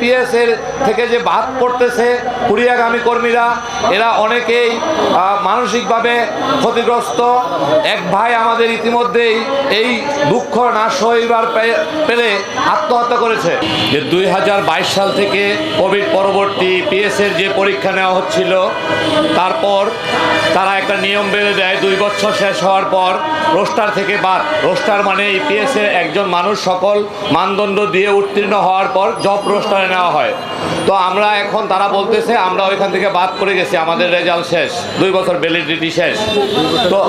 PS এর থেকে যে বাদ পড়তেছে কুড়িয়াগামী কর্মীরা, এরা অনেকেই মানসিকভাবে ক্ষতিগ্রস্ত। এক ভাই আমাদের ইতিমধ্যেই এই দুঃখ না সইবার পে- পেলে আত্মহত্যা করেছে। যে দুই হাজার বাইশ সাল থেকে কোভিড পরবর্তী পিএস এর যে পরীক্ষা নেওয়া হচ্ছিল, তারপর তারা একটা নিয়ম বেড়ে দেয়, দুই বছর শেষ হওয়ার পর রোস্টার থেকে বাদ। রোস্টার মানে এই পিএস এর একজন মানুষ সকল মানদণ্ড দিয়ে উত্তীর্ণ হওয়ার পর জব রোস্টারে নেওয়া হয়। তো আমরা এখন তারা বলতেছে আমরা ওইখান থেকে বাদ করে গেছি আমাদের রেজাল্ট শেষ। দুই বছর ভ্যালিডিটি শেষ। তো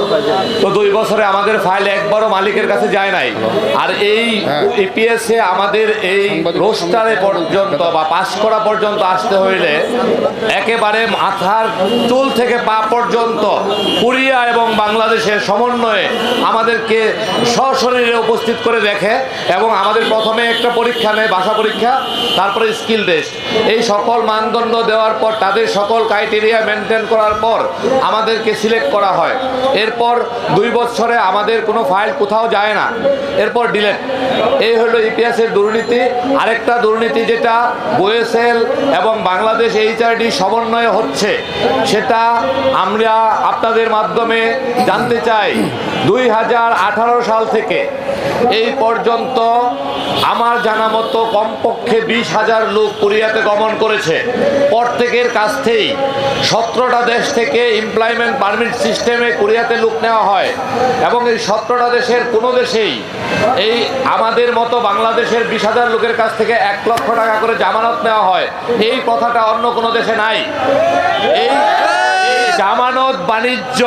তো দুই বছরে আমাদের ফাইল একবারও মালিকের কাছে যায় নাই। আর এই ইপিএসে আমাদের এই রোস্টারে পর্যন্ত বা পাস করা পর্যন্ত আসতে হইলে একেবারে মাথার চুল থেকে পা পর্যন্ত কোরিয়া এবং বাংলাদেশের সমন্বয়ে আমাদেরকে সশরীরে উপস্থিত করে দেখে এবং আমাদের প্রথমে একটা পরীক্ষা নেয় ভাষা পরীক্ষা তারপরে স্কিল টেস্ট এই সকল মানদণ্ড দেওয়ার পর, তাদের সকল ক্রাইটেরিয়া মেনটেন করার পর আমাদেরকে সিলেক্ট করা হয়। এরপর দুই বছরে আমাদের কোনো ফাইল কোথাও যায় না। এরপর ডিলেট। এই হলো ইপিএসের দুর্নীতি। আরেকটা দুর্নীতি যেটা ওয়েসেল এবং বাংলাদেশ এইচআরডি সমন্বয়ে হচ্ছে, সেটা আমরা আপনাদের মাধ্যমে জানতে চাই। দুই হাজার আঠারো সাল থেকে এই পর্যন্ত আমার জানা মতো কমপক্ষে বিশ হাজার লোক কোরিয়াতে গমন করেছে। প্রত্যেকের কাছ থেকেই সতেরোটা দেশ থেকে এমপ্লয়মেন্ট পারমিট সিস্টেমে কোরিয়াতে লোক নেওয়া হয়। এবং এই সতেরোটা দেশের কোনো দেশেই এই আমাদের মতো বাংলাদেশের বিশ হাজার লোকের কাছ থেকে এক লক্ষ টাকা করে জামানত নেওয়া হয়। এই কথাটা অন্য কোনো দেশে নাই। এই জামানত বাণিজ্য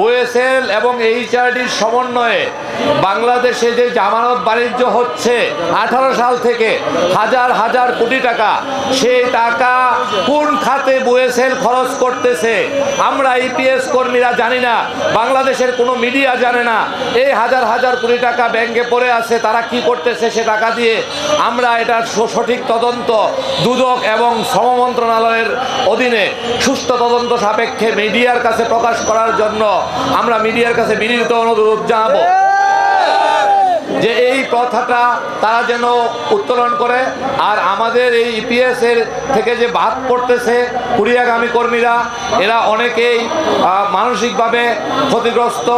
ওয়েসেল এবং এইচআরডির সমন্বয়ে বাংলাদেশে যে জামানত বাণিজ্য হচ্ছে, আঠারো সাল থেকে হাজার হাজার কোটি টাকা, সেই টাকা কোন খাতে ওয়েসেল খরচ করতেছে, আমরা ইপিএস কর্মীরা জানি না, বাংলাদেশের কোনো মিডিয়া জানে না, এই হাজার হাজার কোটি টাকা ব্যাংকে পড়ে আছে, তারা কি করতেছে সে টাকা দিয়ে, আমরা এটার সঠিক তদন্ত দুদক এবং শ্রম মন্ত্রণালয়ের অধীনে সুস্থ তদন্ত সাপেক্ষে মিডিয়ার কাছে প্রকাশ করার জন্য আমরা মিডিয়ার কাছে বিনীত অনুরোধ জানাব। যে এই প্রথাটা তারা যেন উত্তোলন করে। আর আমাদের এই ইপিএস এর থেকে যে বাদ পড়তেছে কুড়িয়াগামী কর্মীরা, এরা অনেকেই মানসিকভাবে ক্ষতিগ্রস্ত।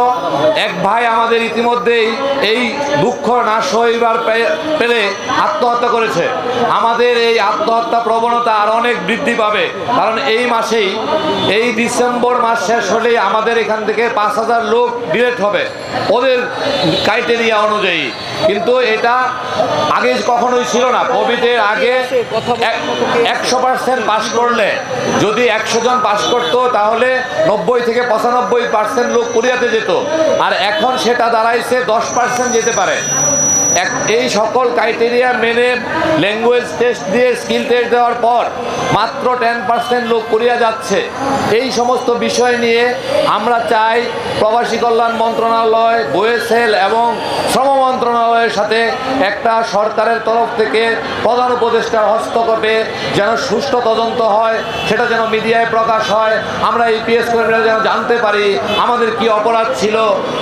এক ভাই আমাদের ইতিমধ্যেই এই দুঃখ না সইবার পে- পেলে আত্মহত্যা করেছে। আমাদের এই আত্মহত্যা প্রবণতা আর অনেক বৃদ্ধি পাবে। কারণ এই মাসেই, এই ডিসেম্বর মাস শেষ হলেই আমাদের এখান থেকে পাঁচ হাজার লোক ডিলেট হবে। ওদের ক্রাইটেরিয়া অনুযায়ী। কিন্তু এটা আগে কখনোই ছিল না। কোভিডের আগে একশো পার্সেন্ট পাস করলে, যদি একশো জন পাস করতো, তাহলে নব্বই থেকে পঁচানব্বই পার্সেন্ট লোক কোরিয়াতে যেত। আর এখন সেটা দাঁড়াইছে দশ পার্সেন্ট যেতে পারে। এক- এই সকল ক্রাইটেরিয়া মেনে ল্যাঙ্গুয়েজ টেস্ট দিয়ে স্কিল টেস্ট দেওয়ার পর মাত্র টেন পার্সেন্ট লোক করিয়া যাচ্ছে। এই সমস্ত বিষয় নিয়ে আমরা চাই প্রবাসী কল্যাণ মন্ত্রণালয় ওয়েসেল এবং শ্রম মন্ত্রণালয়ের সাথে একটা সরকারের তরফ থেকে প্রধান উপদেষ্টার হস্তক্ষেপে যেন সুষ্ঠু তদন্ত হয়, সেটা যেন মিডিয়ায় প্রকাশ হয়, আমরা ইপিএস কর্মীরা যেন জানতে পারি আমাদের কি অপরাধ ছিল,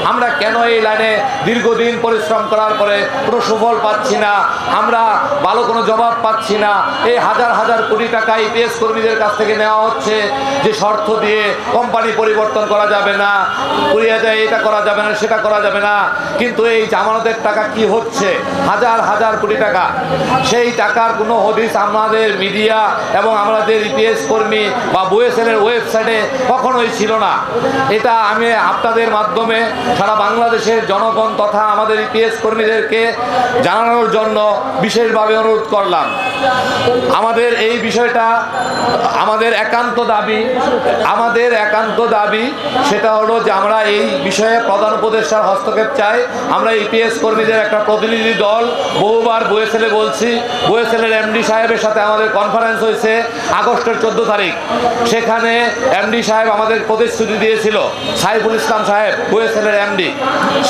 আমরা কেন এই লাইনে দীর্ঘদিন পরিশ্রম করার পরে কোনো সুফল পাচ্ছি না, আমরা ভালো কোনো জবাব পাচ্ছি না। এই হাজার হাজার কোটি টাকা ইপিএস কর্মীদের কাছ থেকে নেওয়া হচ্ছে, যে শর্ত দিয়ে কোম্পানি পরিবর্তন করা যাবে না, কুড়িয়ে যায় এটা করা যাবে না, সেটা করা যাবে না। কিন্তু এই জামানতের টাকা কি হচ্ছে? হাজার হাজার কোটি টাকা। সেই টাকার কোনো হদিস আমাদের মিডিয়া এবং আমাদের ইপিএস কর্মী বা বুয়েসেলের ওয়েবসাইটে কখনোই ছিল না। এটা আমি আপনাদের মাধ্যমে সারা বাংলাদেশের জনগণ তথা আমাদের ইপিএস কর্মীদেরকে জানানোর জন্য বিশেষভাবে অনুরোধ করলাম। আমাদের এই বিষয়টা, আমাদের একান্ত দাবি, আমাদের একান্ত দাবি সেটা হলো যে আমরা এই বিষয়ে প্রধান উপদেষ্টার হস্তক্ষেপ চাই। আমরা ইপিএস কর্মীদের একটা প্রতিনিধি দল, বহুবার বয়েছেলে বলছি বয়েছেলের এমডি সাহেবের সাথে আমাদের কনফারেন্স হয়েছে আগস্টের চোদ্দ তারিখ। সেখানে এমডি সাহেব আমাদের প্রতিশ্রুতি দিয়েছিল, সাইফুল ইসলাম সাহেব বয়েছেলের এমডি।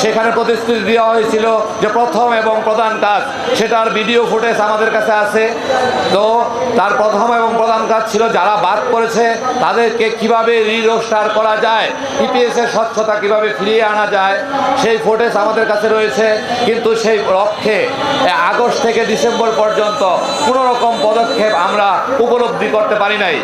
সেখানে প্রতিশ্রুতি দেওয়া হয়েছিল যে প্রথম এবং প্রধান কাজ, সেটার ভিডিও ফুটেজ আমাদের কাছে আছে। তো তার প্রথম এবং প্রধান কাজ ছিল যারা বাদ করেছে তাদেরকে কীভাবে রিরোস্টার করা যায় ইপিএস এর স্বচ্ছতা কীভাবে ফিরিয়ে আনা যায়, সেই ফুটেজ আমাদের কাছে রয়েছে। কিন্তু সেই লক্ষ্যে আগস্ট থেকে ডিসেম্বর পর্যন্ত কোনো রকম পদক্ষেপ আমরা উপলব্ধি করতে পারি নাই।